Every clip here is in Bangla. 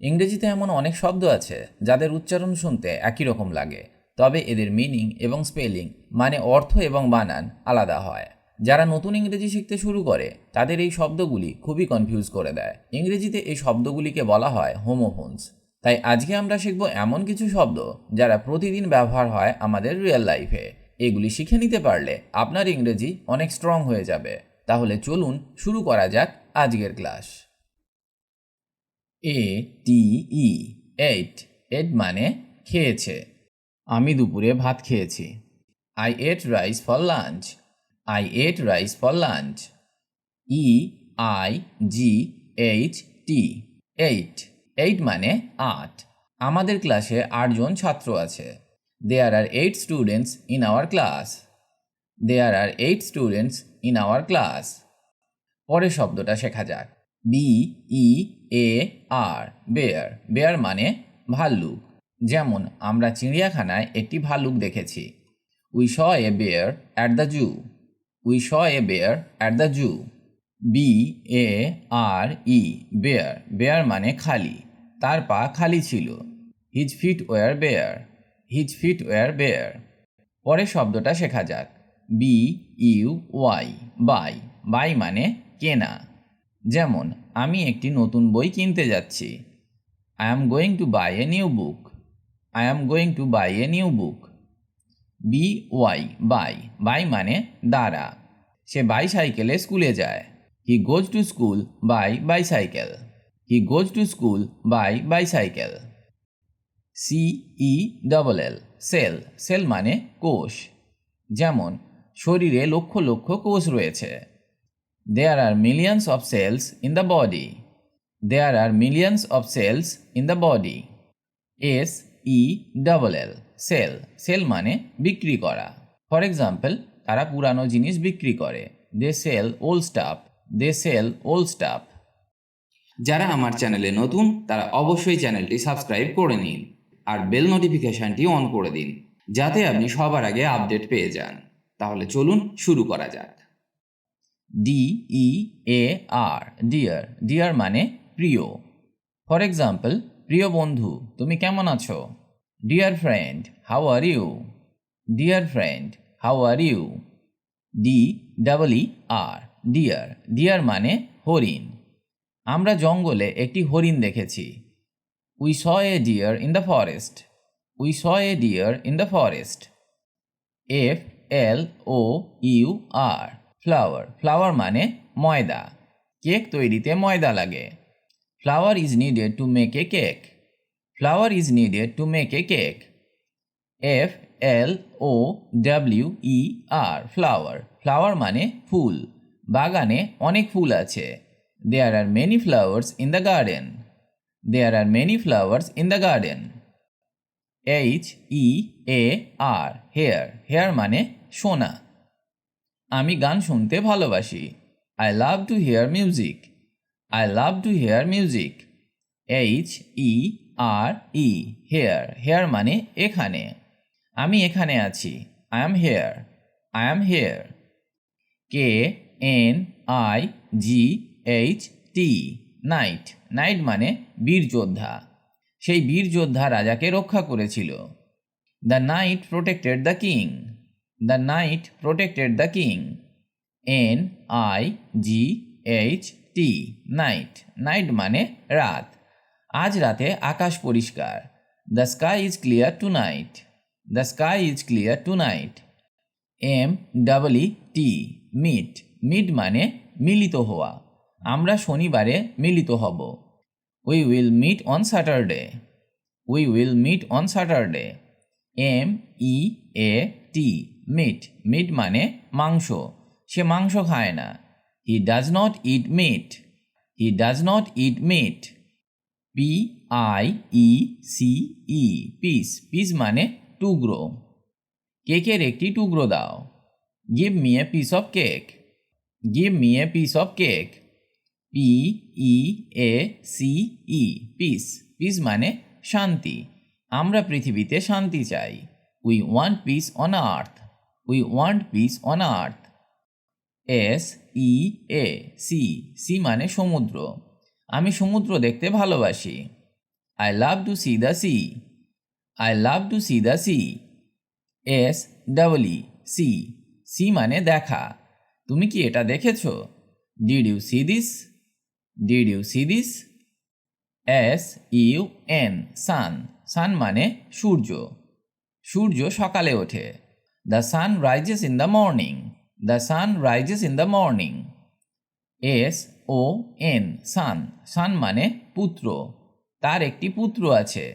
ইংরেজিতে এমন অনেক শব্দ আছে, যাদের উচ্চারণ শুনতে একই রকম লাগে, তবে এদের মিনিং এবং স্পেলিং মানে অর্থ এবং বানান আলাদা হয়। যারা নতুন ইংরেজি শিখতে শুরু করে, তাদের এই শব্দগুলি খুবই কনফিউজ করে দেয়। ইংরেজিতে এই শব্দগুলিকে বলা হয় হোমোফোনস তাই আজকে আমরা শিখব এমন কিছু শব্দ, যারা প্রতিদিন ব্যবহার হয় আমাদের রিয়েল লাইফে এগুলি শিখে নিতে পারলে আপনার ইংরেজি অনেক স্ট্রং হয়ে যাবে। তাহলে চলুন শুরু করা যাক আজকের class A T E eight at মানে খেয়েছে। আমি দুপুরে ভাত খেয়েছি। I ate rice for lunch I ate rice for lunch E I G H T eight eight মানে আট আমাদের ক্লাসে আটজন ছাত্র আছে। There are eight students in our class there are eight students in our class পরের শব্দটা শেখা যাক। B E A R bear bear মানে ভাল্লুক। যেমন, আমরা চিড়িয়াখানায় একটি ভাল্লুক দেখেছি। We saw a bear at the zoo we saw a bear at the zoo B A R E bare bare মানে খালি। তার পা খালি ছিল। His feet were bare his feet were bare পরের শব্দটা শেখা যাক। B U Y buy. Buy মানে কেনা। যেমন, আমি একটি নতুন বই কিনতে যাচ্ছি। I am going to buy a new book I am going to buy a new book B Y by by মানে দ্বারা সে বাইসাইকেলে স্কুলে যায়। He goes to school by bicycle he goes to school by bicycle C E double L cell cell মানে কোষ। যেমন, শরীরে লক্ষ লক্ষ কোষ রয়েছে। There are millions of cells in the body there are millions of cells in the body S E double L sell sell মানে বিক্রি করা। ফর এক্সাম্পল তারা পুরানো জিনিস বিক্রি করে। They sell old stuff they sell old stuff যারা আমার চ্যানেলে নতুন, তারা অবশ্যই চ্যানেলটি সাবস্ক্রাইব করে নিন আর বেল নোটিফিকেশনটি অন করে দিন, যাতে আপনি সবার আগে আপডেট পেয়ে যান। তাহলে চলুন শুরু করা যাক। D E A R dear dear মানে প্রিয়। ফর এক্সাম্পল প্রিয় বন্ধু, তুমি কেমন আছো? Dear friend how are you dear friend how are you D double E R deer deer মানে হরিণ। আমরা জঙ্গলে একটি হরিণ দেখেছি। We saw a deer in the forest we saw a deer in the forest F L O U R flour flour মানে ময়দা। কেক তৈরিতে ময়দা লাগে। Flour is needed to make a cake flour is needed to make a cake F L O W E R flower flower মানে ফুল। বাগানে অনেক ফুল আছে। There are many flowers in the garden there are many flowers in the garden H E A R hear hear মানে সোনা। আমি গান শুনতে ভালোবাসি। I love to hear music I love to hear music H E R E here here মানে এখানে। আমি এখানে আছি। I am here I am here K N I G H T knight knight মানে বীর যোদ্ধা। সেই বীর যোদ্ধা রাজাকে রক্ষা করেছিল। The knight protected the king the knight protected the king N I G H T night night মানে রাত। আজ রাতে আকাশ পরিষ্কার। The sky is clear tonight the sky is clear tonight M double T meet meet মানে মিলিত হওয়া। আমরা শনিবারে মিলিত হব। We will meet on Saturday we will meet on Saturday M E A T meat meat মানে মাংস। সে মাংস খায় না। He does not eat meat he does not eat meat P I E C E piece piece মানে টুকরো। কেকের একটি টুকরো দাও। Give me a piece of cake give me a piece of cake P E A C E peace peace মানে শান্তি। আমরা পৃথিবীতে শান্তি চাই। We want peace on earth we want peace on earth S E A sea sea মানে সমুদ্র। আমি সমুদ্র দেখতে ভালোবাসি। I love to see the sea I love to see the sea S double E see see দেখা। তুমি কি এটা দেখেছ? Did you see this did you see this S U N sun sun মানে সূর্য। সূর্য সকালে ওঠে। The sun rises in the morning the sun rises in the morning S O N son son মানে পুত্র। তার একটি পুত্র আছে।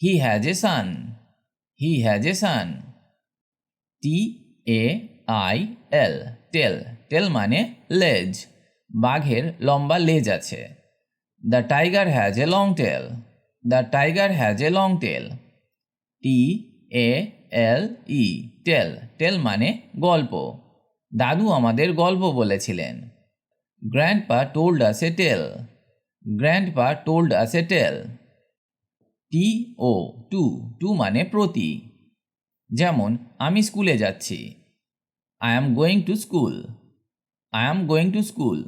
He has a son he has a son T A I L tail tail মানে লেজ বাঘের লম্বা লেজ আছে। The tiger has a long tail the tiger has a long tail T A L E tale tale মানে গল্প। দাদু আমাদের গল্প বলেছিলেন। Grandpa told us a tale grandpa told us a tale T O to to মানে প্রতি। যেমন, আমি স্কুলে যাচ্ছি। I am going to school I am going to school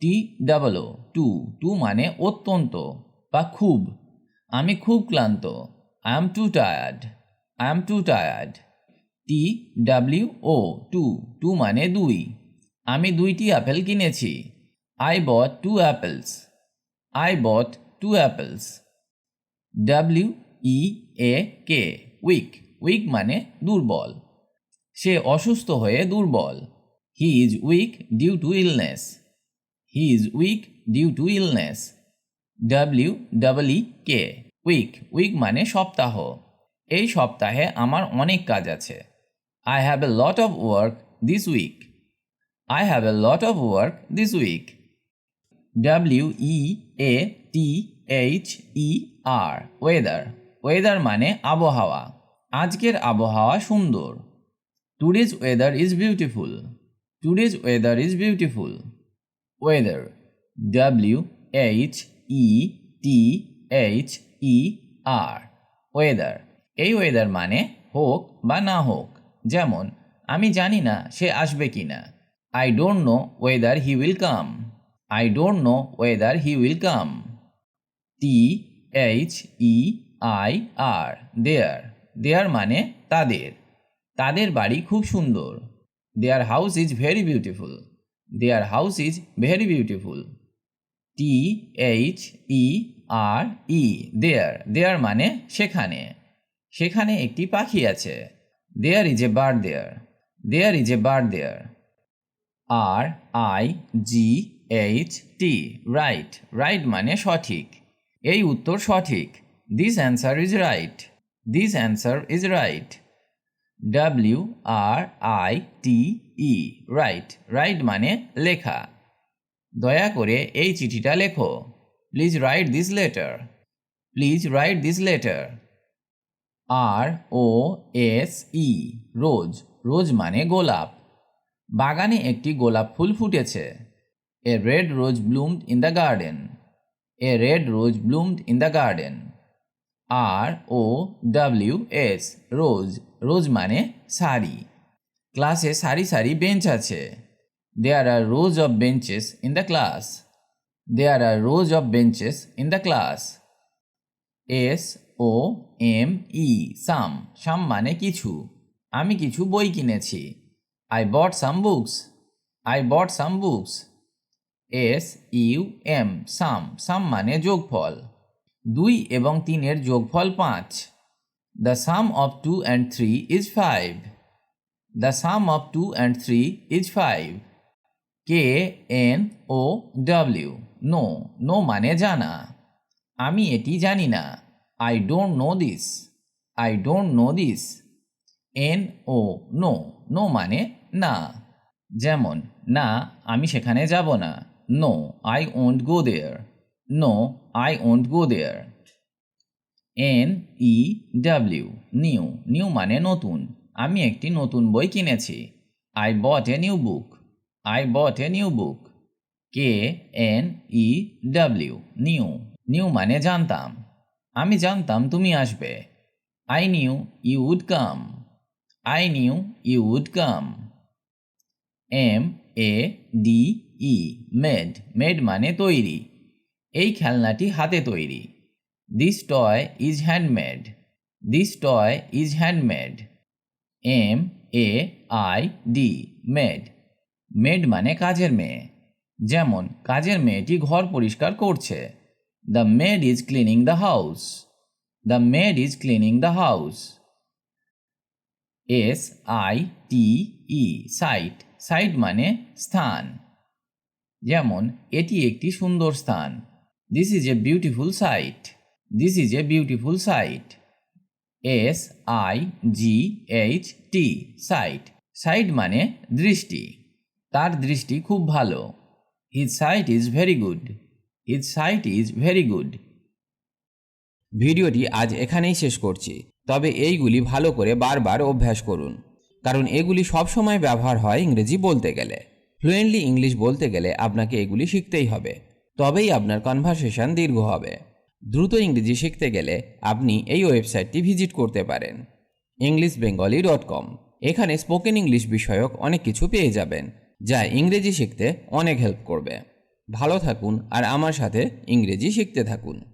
T double O too too মানে অত্যন্ত বা খুব। আমি খুব ক্লান্ত। I am too tired I am too tired T W O two two মানে দুই। আমি দুইটি অ্যাপেল কিনেছি। I bought two apples I bought two apples W E A K weak weak মানে দুর্বল। সে অসুস্থ হয়ে দুর্বল। He is weak due to illness he is weak due to illness W double E K week week মানে সপ্তাহ। এই সপ্তাহে আমার অনেক কাজ আছে। I have a lot of work this week I have a lot of work this week W E A T H E R weather weather মানে আবহাওয়া। আজকের আবহাওয়া সুন্দর। Today's weather is beautiful today's weather is beautiful whether W H E T H E R whether এই ওয়েদার মানে হোক বা না হোক, যেমন, আমি জানি না সে আসবে কি না। I don't know whether he will come I don't know whether he will come T H E I R their their মানে তাদের। তাদের বাড়ি খুব সুন্দর। Their house is very beautiful their house is very beautiful T H E R E there there মানে সেখানে। সেখানে একটি পাখি আছে। There is a bird there there is a bird there R I G H T right right মানে সঠিক। এই উত্তর সঠিক। This answer is right this answer is right W R I T E write write মানে লেখা। দয়া করে এই চিঠিটা লেখো। Please write this letter please write this letter R O S E rose rose মানে গোলাপ। বাগানে একটি গোলাপ ফুল ফুটেছে। A red rose bloomed in the garden a red rose bloomed in the garden R O W S rows rows মানে সারি। ক্লাসে সারি সারি বেঞ্চ আছে। There are rows of benches in the class there are rows of benches in the class S O M E some some মানে কিছু। আমি কিছু বই কিনেছি। I bought some books I bought some books S U M sum sum মানে যোগফল। দুই এবং তিনের যোগফল পাঁচ। The sum of two and three is five the sum of two and three is five K N O W know know মানে জানা। আমি এটি জানি না। I don't know this I don't know this N O no no মানে না। যেমন, না, আমি সেখানে যাব না। No I won't go there no I won't go there N E W new new মানে নতুন। আমি একটি নতুন বই কিনেছি। I bought a new book I bought a new book K N E W knew knew মানে জানতাম। আমি জানতাম তুমি আসবে। I knew you would come I knew you would come M A D E made made মানে তৈরি। এই খেলনাটি হাতে তৈরি। This toy is handmade this toy is handmade M A I D maid maid মানে কাজের মেয়ে। যেমন, কাজের মেয়েটি ঘর পরিষ্কার করছে। The maid is cleaning the house the maid is cleaning the house S I T E site site মানে স্থান। যেমন, এটি একটি সুন্দর স্থান। This is a beautiful site this is a beautiful site S I G H T sight sight মানে দৃষ্টি। তার দৃষ্টি খুব ভালো। His sight is very good his sight is very good ভিডিওটি আজ এখানেই শেষ করছি। তবে এইগুলি ভালো করে বারবার অভ্যাস করুন। কারণ এগুলি সবসময় ব্যবহার হয় ইংরেজি বলতে গেলে। ফ্লুয়েন্টলি ইংলিশ বলতে গেলে আপনাকে এগুলি শিখতেই হবে। তবেই আপনার কনভারসেশন দীর্ঘ হবে। দ্রুত ইংরেজি শিখতে গেলে আপনি এই ওয়েবসাইটটি ভিজিট করতে পারেন। ইংলিশ বেঙ্গলি ডট কম এখানে স্পোকেন ইংলিশ বিষয়ক অনেক কিছু পেয়ে যাবেন। যা ইংরেজি শিখতে অনেক হেল্প করবে। ভালো থাকুন আর আমার সাথে ইংরেজি শিখতে থাকুন।